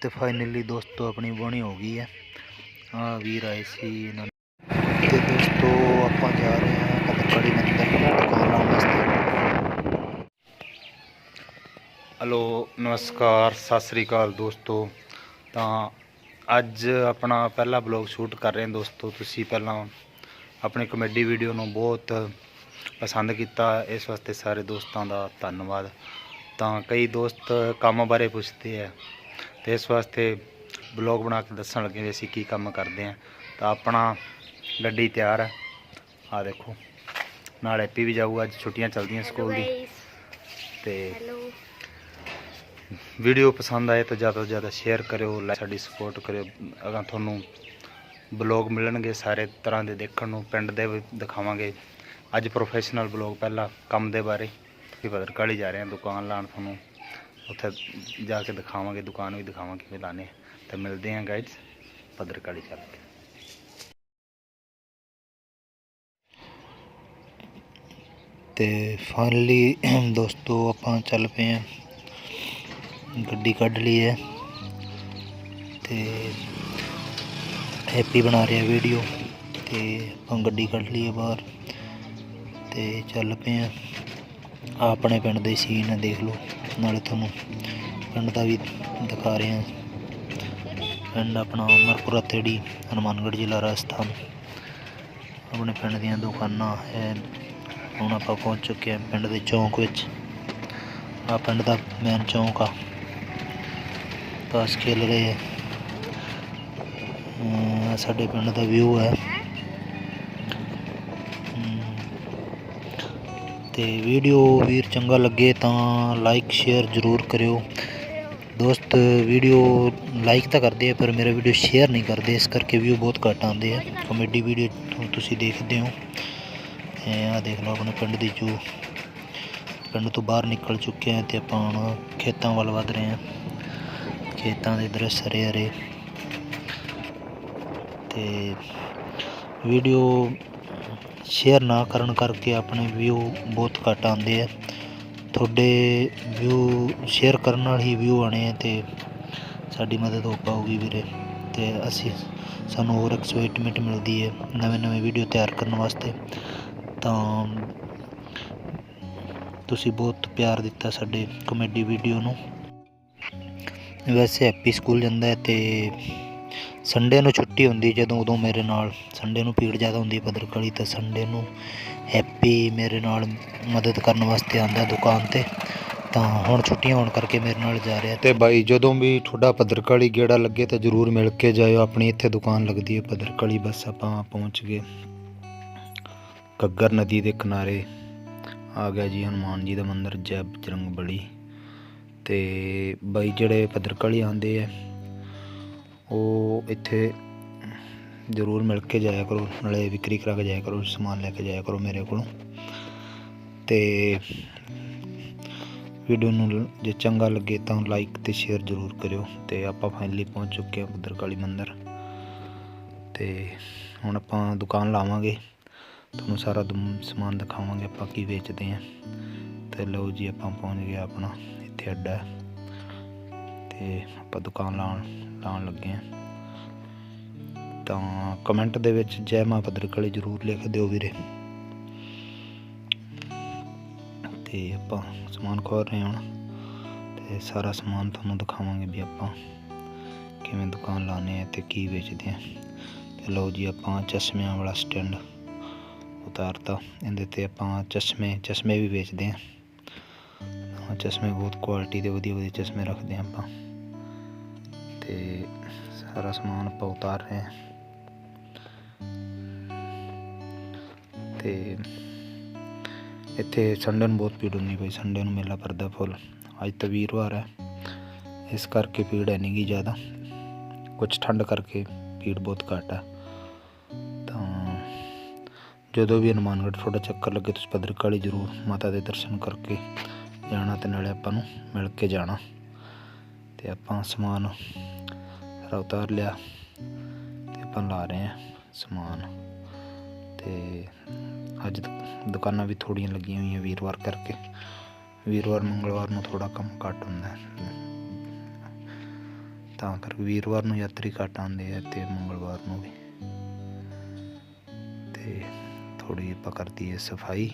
ਤੇ ਫਾਈਨਲੀ ਦੋਸਤੋ ਆਪਣੀ ਬੋਣੀ ਹੋ ਗਈ ਹੈ। ਆ ਵੀਰ ਆਏ ਸੀ ਇਹਨਾਂ ਨੇ। ਤੇ ਦੋਸਤੋ ਆਪਾਂ ਜਾ ਰਹੇ ਹਾਂ ਕਦਕੜੀ ਮੰਦਰ ਦੁਕਾਨ ਲਾਉਣ ਵਾਸਤੇ। ਹਲੋ, ਨਮਸਕਾਰ, ਸਤਿ ਸ੍ਰੀ ਅਕਾਲ ਦੋਸਤੋ। ਤਾਂ ਅੱਜ ਆਪਣਾ ਪਹਿਲਾ ਬਲੌਗ ਸ਼ੂਟ ਕਰ ਰਹੇ ਹਾਂ ਦੋਸਤੋ। ਤੁਸੀਂ ਪਹਿਲਾਂ ਆਪਣੀ ਕਮੇਡੀ ਵੀਡੀਓ ਨੂੰ ਬਹੁਤ ਪਸੰਦ ਕੀਤਾ। ਇਸ ਵਾਸਤੇ ਸਾਰੇ ਦੋਸਤਾਂ ਦਾ ਧੰਨਵਾਦ। ਤਾਂ ਕਈ ਦੋਸਤ ਕੰਮ ਬਾਰੇ ਪੁੱਛਦੇ ਆ। ਤੇ ਇਸ ਵਾਸਤੇ ਬਲੌਗ ਬਣਾ ਕੇ ਦੱਸਣ ਲੱਗੇ ਵੀ ਅਸੀਂ ਕੀ ਕੰਮ ਕਰਦੇ ਆ ਤਾਂ ਆਪਣਾ ਗੱਡੀ ਤਿਆਰ ਹੈ। ਆ ਦੇਖੋ ਨਾਲ ਐਪੀ ਵੀ ਜਾਊਗਾ ਅੱਜ ਛੁੱਟੀਆਂ ਚੱਲਦੀਆਂ ਸਕੂਲ ਦੀ। ਤੇ ਵੀਡੀਓ ਪਸੰਦ ਆਏ ਤਾਂ ਜ਼ਿਆਦਾ ਤੋਂ ਜ਼ਿਆਦਾ ਸ਼ੇਅਰ ਕਰਿਓ ਲਾਈਕ ਸਾਡੀ ਸਪੋਰਟ ਕਰਿਓ। ਅਗਾਂ ਤੁਹਾਨੂੰ ਬਲੌਗ ਮਿਲਣਗੇ ਸਾਰੇ ਤਰ੍ਹਾਂ ਦੇ ਦੇਖਣ ਨੂੰ ਪਿੰਡ ਦੇ ਵੀ ਦਿਖਾਵਾਂਗੇ। ਅੱਜ ਪ੍ਰੋਫੈਸ਼ਨਲ ਬਲੌਗ ਪਹਿਲਾਂ ਕੰਮ ਦੇ ਬਾਰੇ। ਵੀ ਭਦਰਕਾਲੀ ਜਾ ਰਹੇ ਹਾਂ ਦੁਕਾਨ ਲਾਉਣ ਤੁਹਾਨੂੰ। ਉੱਥੇ ਜਾ ਕੇ ਦਿਖਾਵਾਂਗੇ, ਦੁਕਾਨ ਵੀ ਦਿਖਾਵਾਂਗੇ ਕਿਵੇਂ ਲਾਣੇ ਤੇ ਮਿਲਦੇ ਹਾਂ ਗਾਈਡਸ ਭਦਰਕਾਲੀ ਚੱਲ ਕੇ ਤੇ ਫਾਈਨਲੀ ਦੋਸਤੋ ਆਪਾਂ ਚੱਲ ਪਏ ਹਾਂ। ਗੱਡੀ ਕੱਢ ਲਈ ਹੈ। ਤੇ ਹੈਪੀ ਬਣਾ ਰਿਹਾ ਵੀਡੀਓ ਤੇ ਆਪਾਂ ਗੱਡੀ ਕੱਢ ਲਈ ਹੈ ਬਾਹਰ। ਤੇ ਚੱਲ ਪਏ ਹਾਂ। ਆਪਣੇ ਪਿੰਡ ਦੇ ਸੀਨ ਦੇਖ ਲਓ। ਨਾਲੇ ਤੁਹਾਨੂੰ ਪਿੰਡ ਦਾ ਵੀ ਦਿਖਾ ਰਹੇ ਹਾਂ। ਪਿੰਡ ਆਪਣਾ ਅਮਰਪੁਰਾ ਤੇੜੀ, ਹਨੂੰਮਾਨਗੜ੍ਹ ਜ਼ਿਲ੍ਹਾ ਰਾਜਸਥਾਨ। ਆਪਣੇ ਪਿੰਡ ਦੀਆਂ ਦੁਕਾਨਾਂ ਹੈ, ਹੁਣ ਆਪਾਂ ਪਹੁੰਚ ਚੁੱਕੇ ਹਾਂ ਪਿੰਡ ਦੇ ਚੌਂਕ ਵਿੱਚ। ਆ ਪਿੰਡ ਦਾ ਮੇਨ ਚੌਂਕ ਆ। ਤਾਸ਼ ਖੇਲ ਰਹੇ ਆ। ਸਾਡੇ ਪਿੰਡ ਦਾ ਵਿਊ ਹੈ। ਤੇ ਵੀਡੀਓ ਵੀਰ ਚੰਗਾ ਲੱਗੇ ਤਾਂ ਲਾਈਕ ਸ਼ੇਅਰ ਜ਼ਰੂਰ ਕਰਿਓ। ਦੋਸਤ, ਵੀਡੀਓ ਲਾਈਕ ਤਾਂ ਕਰਦੇ ਆ, ਪਰ ਮੇਰਾ ਵੀਡੀਓ ਸ਼ੇਅਰ ਨਹੀਂ ਕਰਦੇ। ਇਸ ਕਰਕੇ ਵਿਊ ਬਹੁਤ ਘੱਟ ਆਉਂਦੇ ਆ। ਕਮੇਡੀ ਵੀਡੀਓ ਤੁਸੀਂ ਦੇਖਦੇ ਹੋ। ਇਹ ਆ ਦੇਖ ਲਓ ਆਪਣੇ ਪਿੰਡ ਦੀ ਜੋ ਪਿੰਡ ਤੋਂ ਬਾਹਰ ਨਿਕਲ ਚੁੱਕੇ ਆ ਤੇ ਆਪਾਂ ਹੁਣ ਖੇਤਾਂ ਵੱਲ ਵਧ ਰਹੇ ਹਾਂ ਖੇਤਾਂ ਦੇ ਦ੍ਰਿਸ਼ ਹਰੇ ਹਰੇ। ਤੇ ਵੀਡੀਓ ਸ਼ੇਅਰ ਨਾ ਕਰਨ ਕਰਕੇ ਆਪਣੇ ਵਿਊ ਬਹੁਤ ਘੱਟ ਆਉਂਦੇ ਆ। ਤੁਹਾਡੇ ਵਿਊ ਸ਼ੇਅਰ ਕਰਨ ਨਾਲ ਹੀ ਵਿਊ ਆਣੇ ਆ ਤੇ ਸਾਡੀ ਮਦਦ ਹੋ ਪਾਊਗੀ ਵੀਰੇ। ਤੇ ਅਸੀਂ ਸਾਨੂੰ ਹੋਰ ਐਕਸਾਈਟਮੈਂਟ ਮਿਲਦੀ ਹੈ ਨਵੇਂ ਨਵੇਂ ਵੀਡੀਓ ਤਿਆਰ ਕਰਨ ਵਾਸਤੇ। ਤਾਂ ਤੁਸੀਂ ਬਹੁਤ ਪਿਆਰ ਦਿੱਤਾ ਸਾਡੇ ਕਮੇਡੀ ਵੀਡੀਓ ਨੂੰ। ਵੈਸੇ ਹੈਪੀ ਸਕੂਲ ਜਾਂਦਾ ਹੈ ਤੇ ਸੰਡੇ ਨੂੰ ਛੁੱਟੀ ਹੁੰਦੀ ਜਦੋਂ ਉਦੋਂ ਮੇਰੇ ਨਾਲ, ਸੰਡੇ ਨੂੰ ਭੀੜ ਜ਼ਿਆਦਾ ਹੁੰਦੀ ਹੈ ਤਾਂ ਸੰਡੇ ਨੂੰ ਹੈਪੀ ਮੇਰੇ ਨਾਲ ਮਦਦ ਕਰਨ ਵਾਸਤੇ ਆਉਂਦਾ ਦੁਕਾਨ ਤੇ। ਤਾਂ ਹੁਣ ਛੁੱਟੀਆਂ ਹੋਣ ਕਰਕੇ ਮੇਰੇ ਨਾਲ ਜਾ ਰਿਹਾ। ਤੇ ਬਾਈ, ਜਦੋਂ ਵੀ ਤੁਹਾਡਾ ਭਦਰਕਾਲੀ ਗੇੜਾ ਲੱਗੇ ਤਾਂ ਜਰੂਰ ਮਿਲ ਕੇ ਜਾਇਓ। ਆਪਣੀ ਇੱਥੇ ਦੁਕਾਨ ਲੱਗਦੀ ਹੈ ਭਦਰਕਾਲੀ ਬਸ ਆਪਾਂ ਪਹੁੰਚ ਗਏ। ਘੱਗਰ ਨਦੀ ਦੇ ਕਿਨਾਰੇ ਆ ਗਿਆ ਜੀ ਹਨੂਮਾਨ ਜੀ ਦਾ ਮੰਦਿਰ ਜੈ ਬਜਰੰਗ ਬਲੀ। ਤੇ ਬਾਈ, ਜਿਹੜੇ ਭਦਰਕਾਲੀ ਆਉਂਦੇ ਆ ਉਹ ਇੱਥੇ ਜ਼ਰੂਰ ਮਿਲ ਕੇ ਜਾਇਆ ਕਰੋ, ਨਾਲੇ ਵਿਕਰੀ ਕਰਾ ਕੇ ਜਾਇਆ ਕਰੋ, ਸਮਾਨ ਲੈ ਕੇ ਜਾਇਆ ਕਰੋ ਮੇਰੇ ਕੋਲੋਂ। ਤੇ ਵੀਡੀਓ ਨੂੰ ਜੇ ਚੰਗਾ ਲੱਗੇ ਤਾਂ ਲਾਈਕ ਤੇ ਸ਼ੇਅਰ ਜ਼ਰੂਰ ਕਰਿਓ, ਤੇ ਆਪਾਂ ਫਾਈਨਲੀ ਪਹੁੰਚ ਚੁੱਕੇ ਹਾਂ ਭਦਰਕਾਲੀ ਮੰਦਿਰ। ਤੇ ਹੁਣ ਆਪਾਂ ਦੁਕਾਨ ਲਾਵਾਂਗੇ, ਤੁਹਾਨੂੰ ਸਾਰਾ ਦੁਮ- ਸਮਾਨ ਦਿਖਾਵਾਂਗੇ ਆਪਾਂ ਕੀ ਵੇਚਦੇ ਹਾਂ। ਤੇ ਲਓ ਜੀ ਆਪਾਂ ਪਹੁੰਚ ਗਏ ਆਪਣਾ, ਇੱਥੇ ਅੱਡਾ ਹੈ। ਤੇ ਆਪਾਂ ਦੁਕਾਨ ਲਾਉਣ। ਲਾਉਣ ਲੱਗੇ ਹਾਂ ਤਾਂ ਕਮੈਂਟ ਦੇ ਵਿੱਚ ਜੈ ਮਾਂ ਭਦਰਕਾਲੀ ਜ਼ਰੂਰ ਲਿਖ ਦਿਓ ਵੀਰੇ। ਤੇ ਆਪਾਂ ਸਮਾਨ ਖੋਲ ਰਹੇ ਹਾਂ ਤੇ ਸਾਰਾ ਸਮਾਨ ਤੁਹਾਨੂੰ ਦਿਖਾਵਾਂਗੇ ਵੀ ਆਪਾਂ ਕਿਵੇਂ ਦੁਕਾਨ ਲਾਉਂਦੇ ਆ ਤੇ ਕੀ ਵੇਚਦੇ ਆ ਤੇ ਲਓ ਜੀ ਆਪਾਂ ਚਸ਼ਮਿਆਂ ਵਾਲਾ ਸਟੈਂਡ ਉਤਾਰਤਾ। ਇਹਦੇ ਤੇ ਆਪਾਂ ਚਸ਼ਮੇ ਚਸ਼ਮੇ ਵੀ ਵੇਚਦੇ ਆ ਹਾਂ ਚਸ਼ਮੇ ਬਹੁਤ ਕੁਆਲਿਟੀ ਦੇ ਵਧੀਆ ਵਧੀਆ ਚਸ਼ਮੇ ਰੱਖਦੇ ਆ ਆਪਾਂ। ਤੇ ਸਾਰਾ ਸਮਾਨ ਆਪਾਂ ਉਤਾਰ ਰਹੇ ਆ ਤੇ ਇੱਥੇ ਸੰਡੇ ਨੂੰ ਬਹੁਤ ਭੀੜ ਹੁੰਦੀ ਬਈ, ਸੰਡੇ ਨੂੰ ਮੇਲਾ ਭਰਦਾ ਫੁੱਲ ਅੱਜ ਤਾਂ ਵੀਰਵਾਰ ਹੈ। ਇਸ ਕਰਕੇ ਭੀੜ ਹੈ ਨਹੀਂ ਗੀ ਜ਼ਿਆਦਾ। ਕੁਝ ਠੰਡ ਕਰਕੇ ਭੀੜ ਬਹੁਤ ਘੱਟ ਹੈ। ਤਾਂ ਜਦੋਂ ਵੀ ਹਨੂੰਮਾਨਗੜ੍ਹ ਤੁਹਾਡਾ ਚੱਕਰ ਲੱਗੇ, ਤੁਸੀਂ ਭਦਰਕਾਲੀ ਜ਼ਰੂਰ ਮਾਤਾ ਦੇ ਦਰਸ਼ਨ ਕਰਕੇ ਜਾਣਾ ਤੇ ਨਾਲੇ ਆਪਾਂ ਨੂੰ ਮਿਲ ਕੇ ਜਾਣਾ। ਤੇ ਆਪਾਂ ਸਮਾਨ ਸਾਰਾ ਉਤਾਰ ਲਿਆ ਤੇ ਆਪਾਂ ਲਾ ਰਹੇ ਹਾਂ ਸਮਾਨ। ਤੇ ਅੱਜ ਦੁਕਾਨਾਂ ਵੀ ਥੋੜੀਆਂ ਲੱਗੀਆਂ ਹੋਈਆਂ ਵੀਰਵਾਰ ਕਰਕੇ। ਵੀਰਵਾਰ, ਮੰਗਲਵਾਰ ਨੂੰ ਥੋੜਾ ਕੰਮ ਘੱਟ ਹੁੰਦਾ। ਹੈ ਤਾਂ ਕਰਕੇ ਵੀਰਵਾਰ ਨੂੰ ਯਾਤਰੀ ਘੱਟ ਆਉਂਦੇ ਆ ਤੇ ਮੰਗਲਵਾਰ ਨੂੰ ਵੀ। ਤੇ ਥੋੜੀ ਆਪਾਂ ਕਰਦੀ ਹੈ ਸਫ਼ਾਈ।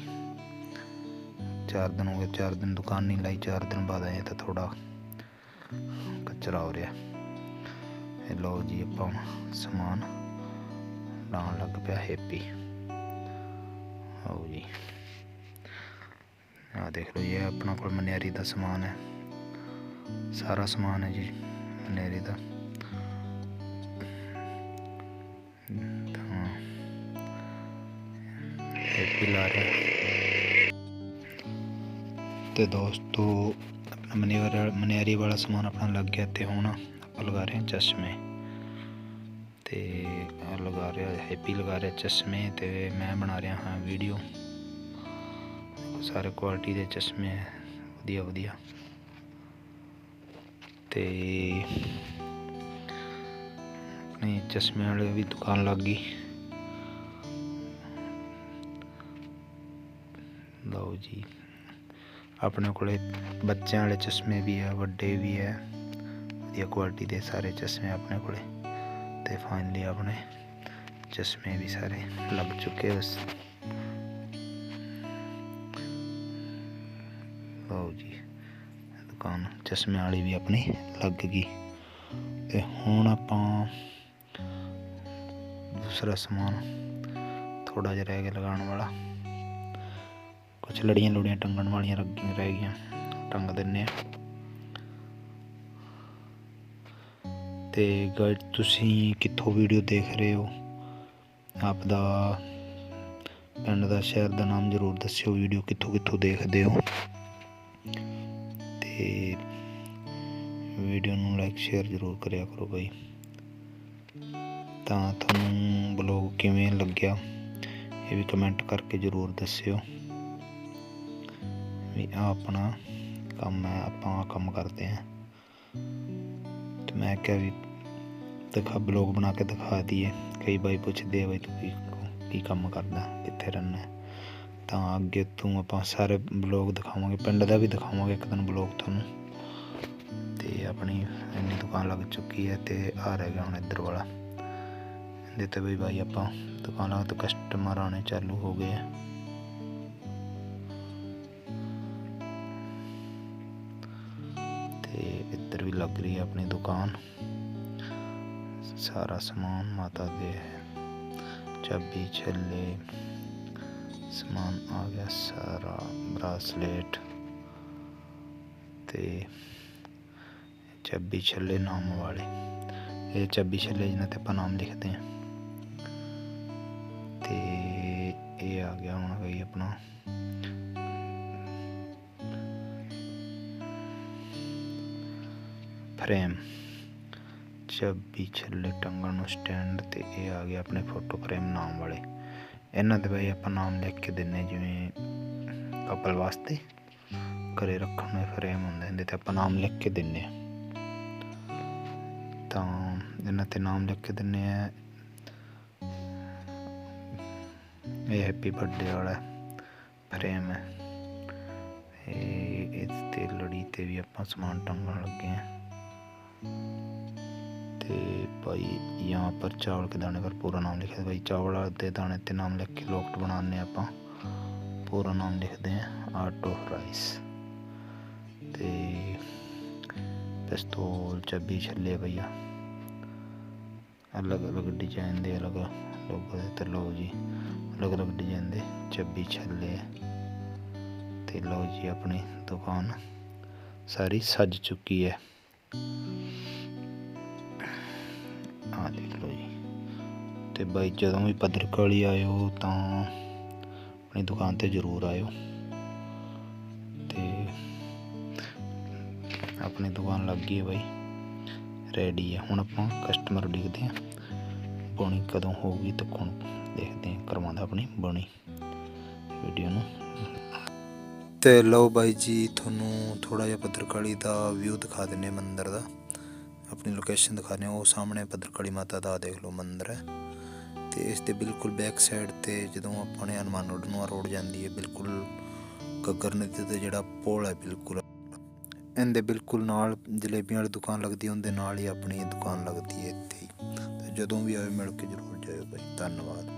ਚਾਰ ਦਿਨ ਹੋ ਗਏ, ਚਾਰ ਦਿਨ ਦੁਕਾਨ ਨਹੀਂ ਲਾਈ, ਚਾਰ ਦਿਨ ਬਾਅਦ ਆਏ ਤਾਂ ਥੋੜਾ ਕਚਰਾ ਹੋ ਰਿਹਾ। ਇਹ ਲਓ ਜੀ ਆਪਾਂ ਸਮਾਨ। ਲਾਉਣ ਲੱਗ ਪਿਆ ਹੈਪੀ। ਆਓ ਜੀ। ਆ ਦੇਖ ਲਓ ਇਹ ਆਪਣਾ ਕੋਲ ਮਨਿਆਰੀ ਦਾ ਸਮਾਨ ਹੈ। ਸਾਰਾ ਸਮਾਨ ਹੈ ਜੀ, ਮਨਿਆਰੀ ਦਾ। ਤਾਂ ਹੈਪੀ ਲਾ ਰਿਹਾ। ਤੇ ਦੋਸਤੋ ਮਨਿਆਰੀ ਮਨਿਆਰੀ ਵਾਲਾ ਸਮਾਨ ਆਪਣਾ ਲੱਗ ਗਿਆ ਤੇ ਹੁਣ ਆਪਾਂ ਲਗਾ ਰਹੇ ਹਾਂ ਚਸ਼ਮੇ। ਤੇ ਲਗਾ ਰਿਹਾ ਹੈਪੀ ਲਗਾ ਰਿਹਾ ਚਸ਼ਮੇ ਤੇ ਮੈਂ ਬਣਾ ਰਿਹਾ ਹਾਂ ਵੀਡੀਓ ਸਾਰੇ ਕੁਆਲਿਟੀ ਦੇ ਚਸ਼ਮੇ ਵਧੀਆ ਵਧੀਆ। ਤੇ ਆਪਣੀ ਚਸ਼ਮੇ ਵਾਲੇ ਵੀ ਦੁਕਾਨ ਲੱਗ ਗਈ। ਲਓ ਜੀ। ਆਪਣੇ ਕੋਲੇ ਬੱਚਿਆਂ ਵਾਲੇ ਚਸ਼ਮੇ ਵੀ ਆ, ਵੱਡੇ ਵੀ ਆ। ਵਧੀਆ ਕੁਆਲਿਟੀ ਦੇ ਸਾਰੇ ਚਸ਼ਮੇ ਆਪਣੇ ਕੋਲੇ। ਤੇ ਫਾਈਨਲੀ ਆਪਣੇ ਚਸ਼ਮੇ ਵੀ ਸਾਰੇ ਲੱਗ ਚੁੱਕੇ ਉਸ ਲਓ ਜੀ, ਦੁਕਾਨ ਚਸ਼ਮੇ ਵਾਲੀ ਵੀ ਆਪਣੀ ਲੱਗ ਗਈ। ਤੇ ਹੁਣ ਆਪਾਂ ਦੂਸਰਾ ਸਮਾਨ ਥੋੜਾ ਜਿਹਾ ਰਹਿ ਗਿਆ ਲਗਾਉਣ ਵਾਲਾ। ਕੁਝ ਲੜੀਆਂ ਲੁੜੀਆਂ ਟੰਗਣ ਵਾਲੀਆਂ ਲੱਗੀਆਂ ਰਹਿ ਗਈਆਂ, ਟੰਗ ਦਿੰਨੇ ਆ। ਤੇ ਗਾਇਡ ਤੁਸੀਂ ਕਿੱਥੋਂ ਵੀਡੀਓ ਦੇਖ ਰਹੇ ਹੋ? ਆਪ ਦਾ ਪਿੰਡ ਦਾ, ਸ਼ਹਿਰ ਦਾ ਨਾਮ ਜ਼ਰੂਰ ਦੱਸਿਓ ਵੀਡੀਓ ਕਿੱਥੋਂ ਕਿੱਥੋਂ ਦੇਖਦੇ ਹੋ। ਤੇ ਵੀਡੀਓ ਨੂੰ ਲਾਈਕ ਸ਼ੇਅਰ ਜ਼ਰੂਰ ਕਰਿਆ ਕਰੋ ਬਾਈ। ਤਾਂ ਤੁਹਾਨੂੰ ਬਲੌਗ ਕਿਵੇਂ ਲੱਗਿਆ, ਇਹ ਵੀ ਕਮੈਂਟ ਕਰਕੇ ਜ਼ਰੂਰ ਦੱਸਿਓ। ਵੀ ਆ ਆਪਣਾ ਕੰਮ ਹੈ, ਆਪਾਂ ਆਹ ਕੰਮ ਕਰਦੇ ਹਾਂ। ਤੇ ਮੈਂ ਕਿਹਾ ਵੀ ਦਿਖਾ ਬਲੌਗ ਬਣਾ ਕੇ ਦਿਖਾ ਦਈਏ। ਕਈ ਬਾਈ ਪੁੱਛਦੇ ਆ ਬਈ ਤੂੰ ਕੀ ਕੀ ਕੰਮ ਕਰਦਾ, ਕਿੱਥੇ ਰਹਿੰਦਾ ਤਾਂ ਅੱਗੇ ਤੂੰ ਆਪਾਂ ਸਾਰੇ ਬਲੌਗ ਦਿਖਾਵਾਂਗੇ। ਪਿੰਡ ਦਾ ਵੀ ਦਿਖਾਵਾਂਗੇ ਇੱਕ ਦਿਨ ਬਲੌਗ ਤੁਹਾਨੂੰ। ਤੇ ਆਪਣੀ ਇੰਨੀ ਦੁਕਾਨ ਲੱਗ ਚੁੱਕੀ ਹੈ ਤੇ ਆ ਰਹਿ ਗਿਆ ਹੁਣ ਇੱਧਰ ਵਾਲਾ। ਇਹਦੇ ਤੇ ਵੀ ਬਾਈ ਆਪਾਂ ਦੁਕਾਨਾਂ ਤੋਂ ਕਸਟਮਰ ਆਣੇ ਚਾਲੂ ਹੋ ਗਏ ਆ। ਇੱਧਰ ਆਪਣੀ ਦੁਕਾਨ। ਸਾਰਾ ਸਮਾਨ ਮਾਤਾ ਦੇ ਹੈ ਚਾਬੀ, ਛੱਲੇ, ਸਮਾਨ ਆ ਗਿਆ, ਸਾਰਾ ਬਰਾਸਲੇਟ ਤੇ ਚਾਬੀ, ਛੱਲੇ ਨਾਮ ਵਾਲੇ। ਇਹ ਚਾਬੀ, ਛੱਲੇ ਜਿਹਨਾਂ ਤੇ ਆਪਾਂ ਨਾਮ ਲਿਖਦੇ ਹਾਂ। ਤੇ ਇਹ ਆ ਗਿਆ ਹੁਣ ਗਈ ਆਪਣਾ ਫਰੇਮ ਚਾਬੀ ਛੱਲੇ ਟੰਗਣ ਨੂੰ ਸਟੈਂਡ ਤੇ ਇਹ ਆ ਗਿਆ ਆਪਣੇ ਫੋਟੋ ਫਰੇਮ ਨਾਮ ਵਾਲੇ। ਇਹਨਾਂ ਦੇ ਬਈ ਆਪਾਂ ਨਾਮ ਲਿਖ ਕੇ ਦਿੰਨੇ ਜਿਵੇਂ ਕਪਲ ਵਾਸਤੇ। ਘਰੇ ਰੱਖਣ ਨੂੰ ਫਰੇਮ ਹੁੰਦੇ, ਇਹਦੇ ਤੇ ਆਪਾਂ ਨਾਮ ਲਿਖ ਕੇ ਦਿੰਨੇ ਤਾਂ ਇਹਨਾਂ ਤੇ ਨਾਮ ਲਿਖ ਕੇ ਦਿੰਨੇ ਆ, ਇਹ ਹੈਪੀ ਬਰਥਡੇ ਵਾਲਾ ਫਰੇਮ ਹੈ। ਇਹ, ਇਸ ਤੇ ਲੜੀ ਤੇ ਵੀ ਆਪਾਂ ਸਮਾਨ ਟੰਗਣ ਲੱਗੇ ਆ। ਤੇ ਭਾਈ यहाँ पर चावल के दाने पर पूरा नाम लिखे भाई चावल ਦੇ ਦਾਣੇ ਤੇ ਨਾਮ ਲਿਖ ਕੇ ਲੋਕਟ ਬਣਾਉਂਦੇ ਆਪਾਂ ਪੂਰਾ ਨਾਮ ਲਿਖਦੇ ਆ ਆਰਟ ਆਫ ਰਾਈਸ ਤੇ ਪਿਸਤੌਲ ਚੱਬੀ ਛੱਲੇ ਭਈਆ ਅਲੱਗ ਅਲੱਗ ਡਿਜ਼ਾਈਨ ਦੇ ਅਲੱਗ ਲੋਗੋ ਦੇ ਤੇ ਲਓ ਜੀ ਅਲੱਗ ਅਲੱਗ ਡਿਜ਼ਾਈਨ ਦੇ ਚੱਬੀ ਛੱਲੇ ਤੇ ਲਓ ਜੀ ਆਪਣੀ ਦੁਕਾਨ ਸਾਰੀ ਸੱਜ ਚੁੱਕੀ ਹੈ ਆ ਦੇਖ ਲਓ ਜੀ। ਤੇ ਬਾਈ ਜਦੋਂ ਵੀ ਪੱਧਰਕਾਲੀ ਆਇਓ, ਤਾਂ ਆਪਣੀ ਦੁਕਾਨ ਤੇ ਜ਼ਰੂਰ ਆਇਓ। ਤੇ ਆਪਣੀ ਦੁਕਾਨ ਲੱਗ ਗਈ ਬਾਈ। ਰੈਡੀ ਹੈ ਹੁਣ ਆਪਾਂ ਕਸਟਮਰ ਲਿਖਦੇ ਆ ਬਣੀ ਕਦੋਂ ਹੋਊਗੀ ਤੱਕ ਹੁਣ ਦੇਖਦੇ ਆ ਕਰਵਾਉਂਦਾ ਆਪਣੀ ਬਣੀ ਵੀਡੀਓ ਨੂੰ। ਤੇ ਲਓ ਬਾਈ ਜੀ, ਤੁਹਾਨੂੰ ਥੋੜਾ ਜਿਹਾ ਪੱਤਰਕਾਲੀ ਦਾ ਵਿਊ ਦਿਖਾ ਦਿੰਨੇ ਮੰਦਰ ਦਾ। ਆਪਣੀ ਲੋਕੇਸ਼ਨ ਦਿਖਾ ਦਿੰਨੇ ਉਹ ਸਾਹਮਣੇ ਪੱਤਰਕਾਲੀ ਮਾਤਾ ਦਾ ਦੇਖ ਲਓ ਮੰਦਰ ਹੈ। ਤੇ ਇਸ ਦੇ ਬਿਲਕੁਲ ਬੈਕ ਸਾਈਡ ਤੇ ਜਦੋਂ ਆਪਾਂ ਨੇ ਹਨੂਮਾਨ ਉਡਨਵਾ ਰੋਡ ਜਾਂਦੀ ਹੈ, ਬਿਲਕੁਲ ਗੱਗਰ ਨਦੀ ਤੇ ਜਿਹੜਾ ਪੋਲ ਹੈ ਬਿਲਕੁਲ। ਇਹਦੇ ਬਿਲਕੁਲ ਨਾਲ ਜਲੇਬੀਆਂ ਵਾਲੀ ਦੁਕਾਨ ਲੱਗਦੀ ਉਹਦੇ ਨਾਲ ਹੀ ਆਪਣੀ ਦੁਕਾਨ ਲੱਗਦੀ ਹੈ ਇੱਥੇ ਜਦੋਂ ਵੀ ਆਵੇ ਮਿਲ ਕੇ ਜ਼ਰੂਰ ਜਾਇਓ ਬਾਈ। ਧੰਨਵਾਦ।